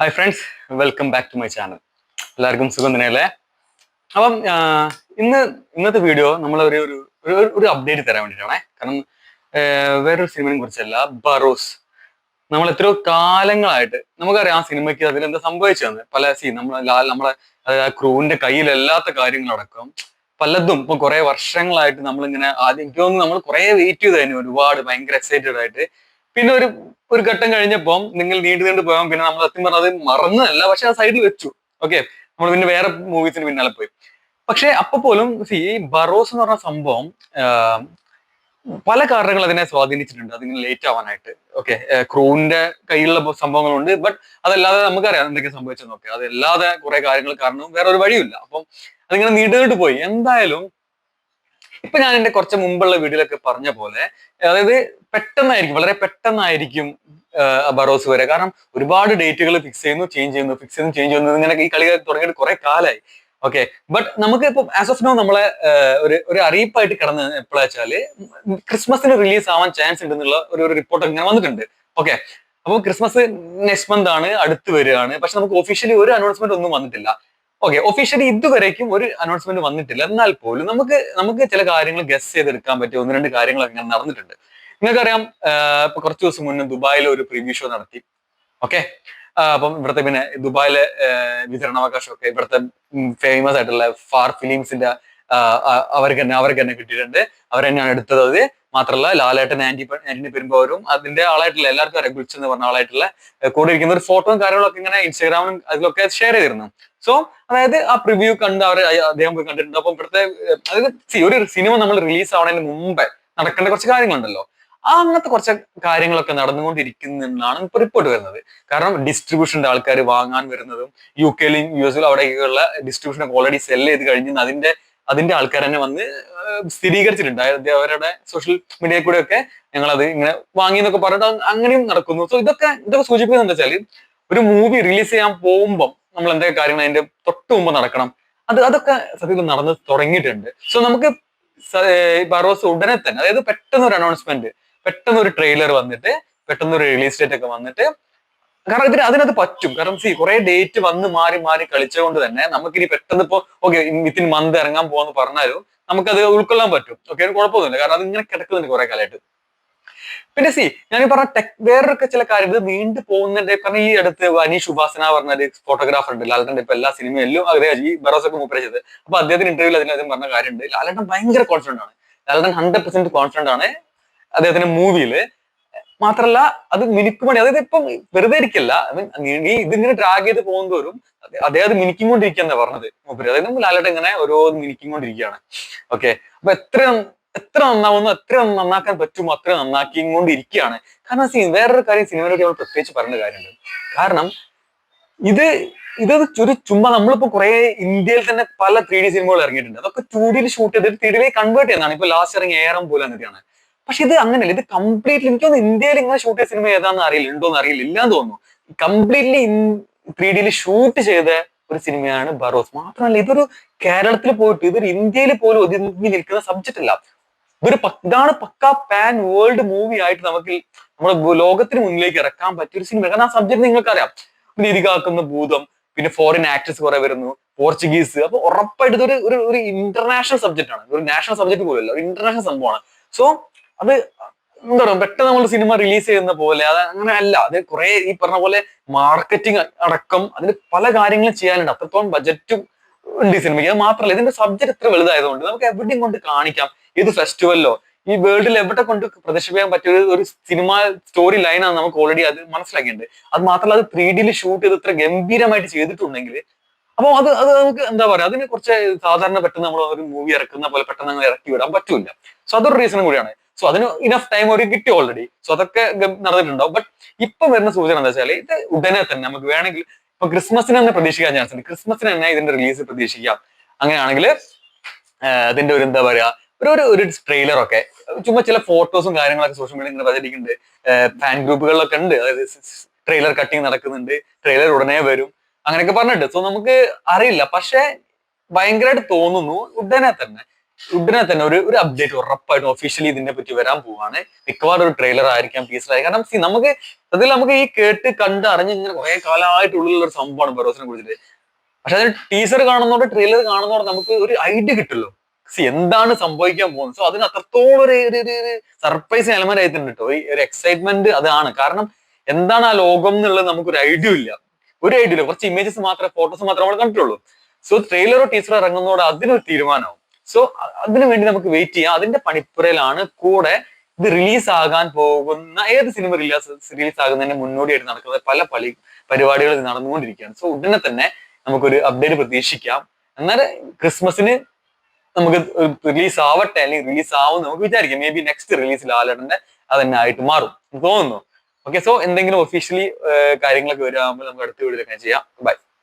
Hi friends welcome back to my channel എല്ലാവർക്കും സുഖം തന്നെയല്ലേ? അപ്പം ഇന്ന് ഇന്നത്തെ വീഡിയോ നമ്മൾ ഒരു ഒരു ഒരു- അപ്ഡേറ്റ് തരാൻ വേണ്ടിയിട്ടാണേ കാരണം വേറൊരു സിനിമയെ കുറിച്ചല്ല ബറോസ് നമ്മൾ എത്രയോ കാലങ്ങളായിട്ട് നമുക്കറിയാം ആ സിനിമയ്ക്ക് അതിലെന്താ സംഭവിച്ചതെന്ന്. പല സീൻ നമ്മൾ ലാൽ നമ്മളെ ക്രൂവിന്റെ കയ്യിലല്ലാത്ത കാര്യങ്ങളടക്കം പലതും ഇപ്പൊ കുറെ വർഷങ്ങളായിട്ട് നമ്മളിങ്ങനെ ആദ്യം എനിക്ക് തോന്നുന്നു നമ്മൾ കുറെ വെയിറ്റ് ചെയ്തായിരുന്നു ഒരുപാട് ഭയങ്കര എക്സൈറ്റഡ് ആയിട്ട്. പിന്നെ ഒരു ഒരു ഘട്ടം കഴിഞ്ഞപ്പം നിങ്ങൾ നീണ്ടു നീണ്ടു പോകാം പിന്നെ നമ്മൾ സത്യം പറഞ്ഞത് മറന്നതല്ല പക്ഷെ ആ സൈഡിൽ വെച്ചു. ഓക്കെ നമ്മൾ പിന്നെ വേറെ മൂവീസിന് പിന്നാലെ പോയി. പക്ഷെ അപ്പൊ പോലും സി ബറോസ് എന്ന് പറഞ്ഞ സംഭവം പല കാരണങ്ങൾ അതിനെ സ്വാധീനിച്ചിട്ടുണ്ട്. അതിങ്ങനെ ലേറ്റ് ആവാനായിട്ട്. ഓക്കെ ക്രൂവിന്റെ കയ്യിലുള്ള സംഭവങ്ങളുണ്ട്. ബട്ട് അതല്ലാതെ നമുക്കറിയാം എന്തൊക്കെ സംഭവിച്ചെന്നൊക്കെ. അതല്ലാതെ കുറെ കാര്യങ്ങൾ കാരണം വേറെ ഒരു വഴിയില്ല അപ്പം അതിങ്ങനെ നീണ്ടുകൊണ്ട് നീണ്ടു പോയി. എന്തായാലും ഇപ്പൊ ഞാൻ എന്റെ കുറച്ച് മുമ്പുള്ള വീഡിയോയിലൊക്കെ പറഞ്ഞ പോലെ അതായത് പെട്ടെന്നായിരിക്കും വളരെ പെട്ടെന്നായിരിക്കും ബറോസ് വരെ കാരണം ഒരുപാട് ഡേറ്റുകൾ ഫിക്സ് ചെയ്യുന്നു ചേഞ്ച് ചെയ്യുന്നു ഫിക്സ് ചെയ്യുന്നു ചേഞ്ച് ചെയ്യുന്നു. ഇങ്ങനെ ഈ കളി തുടങ്ങിയിട്ട് കുറെ കാലമായി ഓക്കെ ബട്ട് നമുക്ക് ഇപ്പൊ ആസ് ഓഫ് നോ നമ്മളെ ഒരു ഒരു അറിയിപ്പായിട്ട് കിടന്ന് എപ്പോഴാ വെച്ചാൽ ക്രിസ്മസിന് റിലീസ് ആവാൻ ചാൻസ് ഉണ്ടെന്നുള്ള ഒരു ഒരു റിപ്പോർട്ട് ഇങ്ങനെ വന്നിട്ടുണ്ട്. ഓക്കെ അപ്പോൾ ക്രിസ്മസ് നെക്സ്റ്റ് മന്ത് ആണ് അടുത്ത് വരികയാണ്. പക്ഷെ നമുക്ക് ഒഫീഷ്യലി ഒരു അനൗൺസ്മെന്റ് ഒന്നും വന്നിട്ടില്ല. ഓക്കെ ഒഫീഷ്യലി ഇതുവരേക്കും ഒരു അനൗൺസ്മെന്റ് വന്നിട്ടില്ല. എന്നാൽ പോലും നമുക്ക് നമുക്ക് ചില കാര്യങ്ങൾ ഗസ് ചെയ്തെടുക്കാൻ പറ്റിയ ഒന്ന് രണ്ട് കാര്യങ്ങളൊക്കെ ഇങ്ങനെ നടന്നിട്ടുണ്ട്. നിങ്ങൾക്കറിയാം ഇപ്പൊ കുറച്ച് ദിവസം മുന്നേ ദുബായിൽ ഒരു പ്രിവ്യൂ ഷോ നടത്തി. ഓക്കെ അപ്പം ഇവിടുത്തെ പിന്നെ ദുബായിലെ വിതരണാവകാശമൊക്കെ ഇവിടുത്തെ ഫേമസ് ആയിട്ടുള്ള ഫാർ ഫിലിംസിന്റെ അവർക്ക് തന്നെ അവർക്ക് തന്നെ കിട്ടിയിട്ടുണ്ട്. അവർ തന്നെയാണ് എടുത്തത്. അത് മാത്രമല്ല ലാലേട്ടൻ ആന്റി ആന്റണി പെരുമ്പോരും അതിന്റെ ആളായിട്ടുള്ള എല്ലാവർക്കും അറിയാം ഗുൽസ് എന്ന് പറഞ്ഞ ആളായിട്ടുള്ള കൂടെ ഇരിക്കുന്ന ഒരു ഫോട്ടോയും കാര്യങ്ങളൊക്കെ ഇങ്ങനെ ഇൻസ്റ്റാഗ്രാമിലും അതിലൊക്കെ ഷെയർ ചെയ്തിരുന്നു. സോ അതായത് ആ പ്രിവ്യൂ കണ്ട് അവർ അദ്ദേഹം പോയി കണ്ടിട്ടുണ്ട്. അപ്പം ഇവിടുത്തെ അതായത് ഒരു സിനിമ നമ്മൾ റിലീസ് ആവുന്നതിന് മുമ്പേ നടക്കേണ്ട കുറച്ച് കാര്യങ്ങളുണ്ടല്ലോ. ആ അങ്ങനത്തെ കുറച്ച് കാര്യങ്ങളൊക്കെ നടന്നുകൊണ്ടിരിക്കുന്നെന്നാണ് ഇപ്പൊ റിപ്പോർട്ട് വരുന്നത്. കാരണം ഡിസ്ട്രിബ്യൂഷന്റെ ആൾക്കാർ വാങ്ങാൻ വരുന്നതും യു കെയിലും യു എസിലും അവിടെയൊക്കെയുള്ള ഡിസ്ട്രിബ്യൂഷനൊക്കെ ഓൾറെഡി സെൽ ചെയ്ത് കഴിഞ്ഞ് അതിന്റെ അതിന്റെ ആൾക്കാർ തന്നെ വന്ന് സ്ഥിരീകരിച്ചിട്ടുണ്ട്. അതായത് അവരുടെ സോഷ്യൽ മീഡിയയിൽ കൂടെ ഒക്കെ ഞങ്ങൾ അത് ഇങ്ങനെ വാങ്ങി എന്നൊക്കെ പറഞ്ഞിട്ട് അങ്ങനെയും നടക്കുന്നു. സോ ഇതൊക്കെ ഇതൊക്കെ സൂചിപ്പിക്കുന്നത് എന്താ വെച്ചാൽ ഒരു മൂവി റിലീസ് ചെയ്യാൻ പോകുമ്പോൾ നമ്മൾ എന്തൊക്കെ കാര്യങ്ങൾ അതിന്റെ തൊട്ട് മുമ്പ് നടക്കണം. അത് അതൊക്കെ സത്യത്തിൽ നടന്ന് തുടങ്ങിയിട്ടുണ്ട്. സോ നമുക്ക് ബറോസ് ഉടനെ തന്നെ അതായത് പെട്ടെന്ന് ഒരു അനൗൺസ്മെന്റ് പെട്ടെന്ന് ഒരു ട്രെയിലർ വന്നിട്ട് പെട്ടെന്ന് ഒരു റിലീസ് ഡേറ്റ് ഒക്കെ വന്നിട്ട് കാരണം ഇതിന് അതിനത് പറ്റും. കാരണം സി കുറെ ഡേറ്റ് വന്ന് മാറി മാറി കളിച്ചുകൊണ്ട് തന്നെ നമുക്കിനി പെട്ടെന്ന് ഇപ്പോ ഓക്കെ വിത്തിൻ മന്ത് ഇറങ്ങാൻ പോവാന്ന് പറഞ്ഞാലും നമുക്കത് ഉൾക്കൊള്ളാൻ പറ്റും. ഓക്കെ കുഴപ്പമൊന്നുമില്ല. കാരണം അത് ഇങ്ങനെ കിടക്കുന്നുണ്ട് കുറെ കാലമായിട്ട്. പിന്നെ സി ഞാൻ പറഞ്ഞ ടെക് വേറൊക്കെ ചില കാര്യം ഇത് നീണ്ടു പോകുന്നുണ്ട്. കാരണം ഈ അടുത്ത് അനീഷ് ഉപാസന പറഞ്ഞ ഒരു ഫോട്ടോഗ്രാഫർ ഉണ്ട്. ലാലട്ടന്റെ ഇപ്പൊ എല്ലാ സിനിമയിലും അതേ ഈ ബറോസൊക്കെ മൂപ്പര ചെയ്ത് അപ്പൊ അദ്ദേഹത്തിന് ഇന്റർവ്യൂവിൽ അദ്ദേഹം പറഞ്ഞ കാര്യമുണ്ട്. ലാലേട്ടൻ ഭയങ്കര കോൺഫിഡന്റ് ആണ്. ലാലേട്ടൻ ഹൺഡ്രഡ് പെർസെന്റ് കോൺഫിഡന്റ് ആണ് അദ്ദേഹത്തിന്റെ മൂവിയിൽ മാത്രല്ല അത് മിനുക്കുമണി അതായത് ഇപ്പം വെറുതെ ഇരിക്കില്ല ഈ ഇതിങ്ങനെ ഡ്രാഗ് ചെയ്ത് പോകുന്നതോറും അദ്ദേഹം അത് എന്നാ പറഞ്ഞത് മൂപ്പര്. അതായത് ലാലേട്ടൻ ഇങ്ങനെ ഓരോ മിനുക്കിക്കൊണ്ടിരിക്കുകയാണ് ഓക്കെ അപ്പൊ എത്ര എത്ര നന്നാവുന്നു എത്ര നന്നാക്കാൻ പറ്റുമോ അത്ര ഇരിക്കുകയാണ്. കാരണം സീൻ വേറൊരു കാര്യം സിനിമയെ നമ്മൾ പ്രത്യേകിച്ച് പറയേണ്ട കാര്യമുണ്ട്. കാരണം ഇത് ഇത് ഒരു ചുമ്മാ നമ്മളിപ്പോ കുറെ ഇന്ത്യയിൽ തന്നെ പല ത്രീ ഡി സിനിമകൾ ഇറങ്ങിയിട്ടുണ്ട്. അതൊക്കെ ടു ഡിയിൽ ഷൂട്ട് ചെയ്തിട്ട് ത്രീ ഡിയിലേക്ക് കൺവേർട്ട് ചെയ്യുന്നതാണ്. ഇപ്പൊ ലാസ്റ്റ് ഇറങ്ങി ഏറം പോലെ എന്നിട്ടാണ് പക്ഷെ ഇത് അങ്ങനെയല്ല. ഇത് കംപ്ലീറ്റ്ലി എനിക്ക് തോന്നുന്നു ഇന്ത്യയിൽ ഇങ്ങനെ ഷൂട്ട് ചെയ്ത സിനിമ ഏതാണെന്ന് അറിയില്ല ഉണ്ടോ എന്ന് അറിയില്ല ഇല്ലാന്ന് തോന്നുന്നു. കംപ്ലീറ്റ്ലി ത്രീ ഡിയിൽ ഷൂട്ട് ചെയ്ത ഒരു സിനിമയാണ് ബറോസ്. മാത്രമല്ല ഇതൊരു കേരളത്തിൽ പോയിട്ട് ഇതൊരു ഇന്ത്യയിൽ പോലും ഒതുങ്ങി നിൽക്കുന്ന സബ്ജക്റ്റ് അല്ല. പ- ഇതാണ് പക്ക പാൻ വേൾഡ് മൂവി ആയിട്ട് നമുക്ക് നമ്മുടെ ലോകത്തിന് മുന്നിലേക്ക് ഇറക്കാൻ പറ്റിയ ഒരു സിനിമ കാരണം ആ സബ്ജക്ട് നിങ്ങൾക്കറിയാം. പിന്നെ കാക്കുന്ന ഭൂതം പിന്നെ ഫോറിൻ ആക്ടേഴ്സ് കുറെ വരുന്നു പോർച്ചുഗീസ് അപ്പൊ ഉറപ്പായിട്ട് ഇതൊരു ഒരു ഒരു ഇന്റർനാഷണൽ സബ്ജക്റ്റ് ആണ്. ഒരു നാഷണൽ സബ്ജക്ട് പോലെയല്ല ഒരു ഇന്റർനാഷണൽ സംഭവമാണ്. സോ അത് എന്താ പറയുക പെട്ടെന്ന് നമ്മൾ സിനിമ റിലീസ് ചെയ്യുന്ന പോലെ അത് അങ്ങനെ അല്ല. അത് കുറെ ഈ പറഞ്ഞ പോലെ മാർക്കറ്റിംഗ് അടക്കം അതിന് പല കാര്യങ്ങളും ചെയ്യാനുണ്ട്. അത്രത്തോളം ബജറ്റും ഉണ്ട് സിനിമയ്ക്ക്. അത് മാത്രമല്ല ഇതിന്റെ സബ്ജക്ട് ഇത്ര വലുതായതുകൊണ്ട് നമുക്ക് എവിടെയും കൊണ്ട് കാണിക്കാം. ഇത് ഫെസ്റ്റിവലിലോ ഈ വേൾഡിൽ എവിടെ കൊണ്ട് പ്രദർശിപ്പിക്കാൻ പറ്റിയ ഒരു- സിനിമ സ്റ്റോറി ലൈനാണ് നമുക്ക് ഓൾറെഡി അത് മനസ്സിലാക്കിയിട്ടുണ്ട് അത് മാത്രമല്ല അത് ത്രീ ഡിയിൽ ഷൂട്ട് ചെയ്ത് ഇത്ര ഗംഭീരമായിട്ട് ചെയ്തിട്ടുണ്ടെങ്കിൽ അപ്പോൾ അത് അത് നമുക്ക് എന്താ പറയാ അതിനെ കുറച്ച് സാധാരണ പെട്ടെന്ന് നമ്മൾ ഒരു മൂവി ഇറക്കുന്ന പോലെ പെട്ടെന്ന് അങ്ങനെ ഇറക്കി വിടാൻ പറ്റൂല സോ അതൊരു റീസൺ കൂടിയാണ്. സോ അതിന് ഇനഫ് ടൈം ഒരു കിട്ടി ഓൾറെഡി സോ അതൊക്കെ നടന്നിട്ടുണ്ടാവും. ബട്ട് ഇപ്പൊ വരുന്ന സൂചന എന്താ വെച്ചാൽ ഇത് ഉടനെ തന്നെ നമുക്ക് വേണമെങ്കിൽ ഇപ്പൊ ക്രിസ്മസിന് തന്നെ പ്രതീക്ഷിക്കാൻ ചാൻസ് ഉണ്ട്. ക്രിസ്മസിന് തന്നെ ഇതിന്റെ റിലീസ് പ്രതീക്ഷിക്കാം. അങ്ങനെയാണെങ്കിൽ അതിന്റെ ഒരു എന്താ പറയാ ഒരു ഒരു ഒരു ട്രെയിലർ ഒക്കെ ചുമ്മാ ചില ഫോട്ടോസും കാര്യങ്ങളൊക്കെ സോഷ്യൽ മീഡിയ ഇങ്ങനെ പ്രചരിക്കുന്നുണ്ട് ഫാൻ ഗ്രൂപ്പുകളിലൊക്കെ ഉണ്ട്. അതായത് ട്രെയിലർ കട്ടിങ് നടക്കുന്നുണ്ട്. ട്രെയിലർ ഉടനെ വരും. അങ്ങനെയൊക്കെ പറഞ്ഞിട്ട് സോ നമുക്ക് അറിയില്ല. പക്ഷെ ഭയങ്കരമായിട്ട് തോന്നുന്നു ഉടനെ തന്നെ. ഉടനെ തന്നെ ഒരു ഒരു അപ്ഡേറ്റ് ഉറപ്പായിട്ടും ഒഫീഷ്യലി ഇതിനെ പറ്റി വരാൻ പോവാണ്. മിക്കവാറും ഒരു ട്രെയിലർ ആയിരിക്കാം ടീസർ ആയിരിക്കാം കാരണം സി നമുക്ക് അതിൽ നമുക്ക് ഈ കേട്ട് കണ്ട് അറിഞ്ഞ് ഇങ്ങനെ കുറെ കാലമായിട്ടുള്ള ഒരു സംഭവമാണ് ബറോസിനെ കുറിച്ചിട്ട്. പക്ഷെ അതിന് ടീസർ കാണുന്നതോടെ ട്രെയിലർ കാണുന്നതോടെ നമുക്ക് ഒരു ഐഡിയ കിട്ടുമല്ലോ. സി എന്താണ് സംഭവിക്കാൻ പോകുന്നത്? സോ അതിന് അത്രത്തോളം ഒരു സർപ്രൈസ് എലമെന്റ് ആയിട്ടുണ്ട് കേട്ടോ. ഒരു എക്സൈറ്റ്മെന്റ് അതാണ്. കാരണം എന്താണ് ആ ലോകം എന്നുള്ളത് നമുക്ക് ഒരു ഐഡിയ ഇല്ല. ഒരു ഐഡിയ ഇല്ല. കുറച്ച് ഇമേജസ് മാത്രമേ ഫോട്ടോസ് മാത്രമേ നമ്മൾ കണ്ടിട്ടുള്ളൂ. സോ ട്രെയിലറോ ടീസറോ ഇറങ്ങുന്നതോടെ അതിനൊരു തീരുമാനമാവും. സോ അതിനു വേണ്ടി നമുക്ക് വെയിറ്റ് ചെയ്യാം. അതിന്റെ പണിപ്പുരയിലാണ് കൂടെ ഇത് റിലീസ് ആകാൻ പോകുന്ന ഏത് സിനിമ റിലീസ് റിലീസ് ആകുന്നതിന് മുന്നോടിയായിട്ട് നടക്കുന്ന പല പളി പരിപാടികൾ നടന്നുകൊണ്ടിരിക്കുകയാണ്. സോ ഉടനെ തന്നെ നമുക്കൊരു അപ്ഡേറ്റ് പ്രതീക്ഷിക്കാം. എന്നാൽ ക്രിസ്മസിന് നമുക്ക് റിലീസ് ആവട്ടെ അല്ലെങ്കിൽ റിലീസ് ആവും നമുക്ക് വിചാരിക്കാം. മേ ബി നെക്സ്റ്റ് റിലീസ് ലാലേട്ടന്റെ അത് തന്നെ ആയിട്ട് മാറും. തോന്നുന്നു. ഓക്കെ സോ എന്തെങ്കിലും ഒഫീഷ്യലി കാര്യങ്ങളൊക്കെ വരുമ്പോൾ നമുക്ക് അടുത്ത വീഡിയോയിൽ ചെയ്യാം. ബൈ